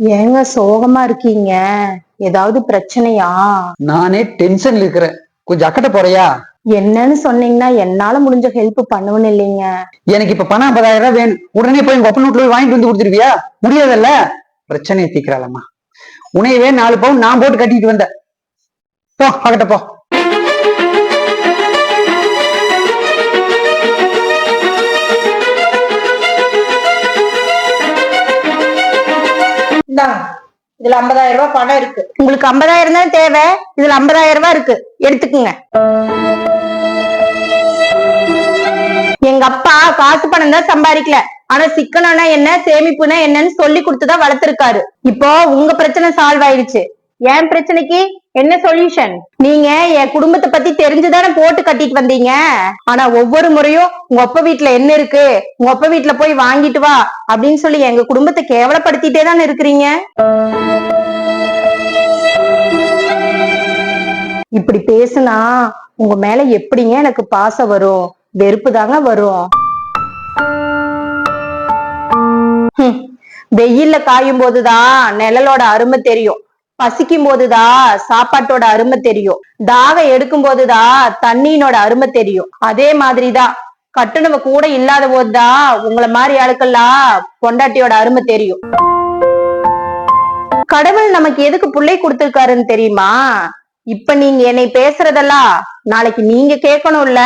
ஏங்க சோகமா இருக்கீங்க? ஏதாவது பிரச்சனையா? நானே டென்ஷன்ல இருக்கிறேன். கொஞ்சம் அக்கட்ட போறியா? என்னன்னு சொன்னீங்கன்னா என்னால முடிஞ்ச ஹெல்ப் பண்ணுவேன்னு இல்லைங்க. எனக்கு இப்ப பணம் ஐம்பதாயிரம் ரூபாய் வேணும். உடனே போய் உங்க ஒப்பன் வீட்டுல போய் வாங்கிட்டு வந்து கொடுத்துருவியா முடியாதல்ல? பிரச்சனையை தீக்கிறாளம்மா. உனையவே நாலு பவுன் நான் போட்டு கட்டிட்டு வந்தேன். போ அக்கட்ட போ. இந்தாங்க இதுல ஐம்பதாயிரம் ரூபாய் பணம் இருக்கு. உங்களுக்கு ஐம்பதாயிரம் தான் தேவை? இதுல ஐம்பதாயிரம் ரூபாய் இருக்கு. எடுத்துக்குங்க. எங்க அப்பா காசு பணம் தான் சம்பாதிக்கல. ஆனா சிக்கனம்னா என்ன சேமிப்புனா என்னன்னு சொல்லி கொடுத்துதான் வளர்த்திருக்காரு. இப்போ உங்க பிரச்சனை சால்வ் ஆயிடுச்சு. என் பிரச்சனைக்கு? என்ன சொல்யூஷன் நீங்க என் குடும்பத்தை பத்தி தெரிஞ்சுதானே போட்டு கட்டிட்டு வந்தீங்க. ஆனா ஒவ்வொரு முறையும் உங்க அப்பா வீட்டுல என்ன இருக்கு? உங்க அப்பா வீட்டுல போய் வாங்கிட்டு வா அப்படின்னு சொல்லி எங்க குடும்பத்தை கேவலப்படுத்திட்டே தானே இருக்கிறீங்க. இப்படி பேசுனா உங்க மேல எப்படிங்க எனக்கு பாசம் வரும்? வெறுப்பு தாங்க வரும். வெயில்ல காயும் போதுதான் நிழலோட அருமை தெரியும். பசிக்கும் போதுதான் சாப்பாட்டோட அருமை தெரியும். தாகம் எடுக்கும் போதுதான் தண்ணியினோட அருமை தெரியும். அதே மாதிரிதான் கட்டுனவ கூட இல்லாத போதுதான் உங்களை மாதிரி ஆளுக்கெல்லாம் பொண்டாட்டியோட அருமை தெரியும். கடவுள் நமக்கு எதுக்கு புள்ளை கொடுத்திருக்காருன்னு தெரியுமா? இப்ப நீங்க என்னை பேசுறதெல்லாம் நாளைக்கு நீங்க கேட்கணும்ல.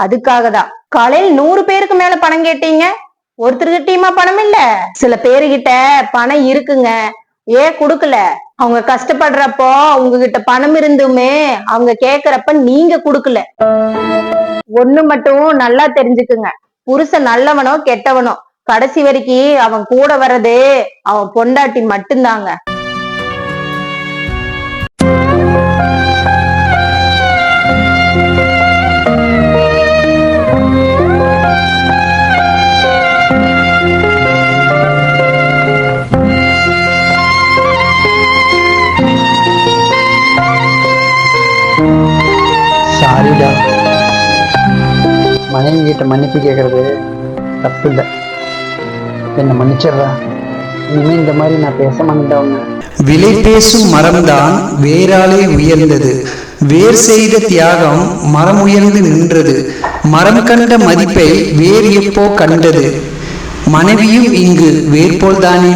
அதுக்காக தான் காலையில் நூறு பேருக்கு மேல பணம் கேட்டீங்க. ஒருத்தர்கிட்டயுமா பணம் இல்ல? சில பேருகிட்ட பணம் இருக்குங்க. ஏன் குடுக்கல? அவங்க கஷ்டப்படுறப்போ உங்ககிட்ட பணம் இருந்துமே அவங்க கேக்குறப்ப நீங்க குடுக்கல. ஒண்ணு மட்டும் நல்லா தெரிஞ்சுக்குங்க. புருஷன் நல்லவனோ கெட்டவனோ. கடைசி வரைக்கும் அவன் கூட வர்றது அவன் பொண்டாட்டி மட்டும்தாங்க. மாறிடா மனைவி கிட்ட மன்னிப்பு கேட்கறது தப்பு இல்லை என்னை மன்னிச்சிடுறா? இனிமே இந்த மாதிரி நான் பேச மாட்டேன் விலை பேசும் மரம்தான் வேராலே உயர்ந்தது. வேர் செய்த தியாகம் மரம் உயர்ந்து நின்றது. மரம் கண்ட மதிப்பை வேர் எப்போ கண்டது? மனைவியும் இங்கு வேர் போல்தானே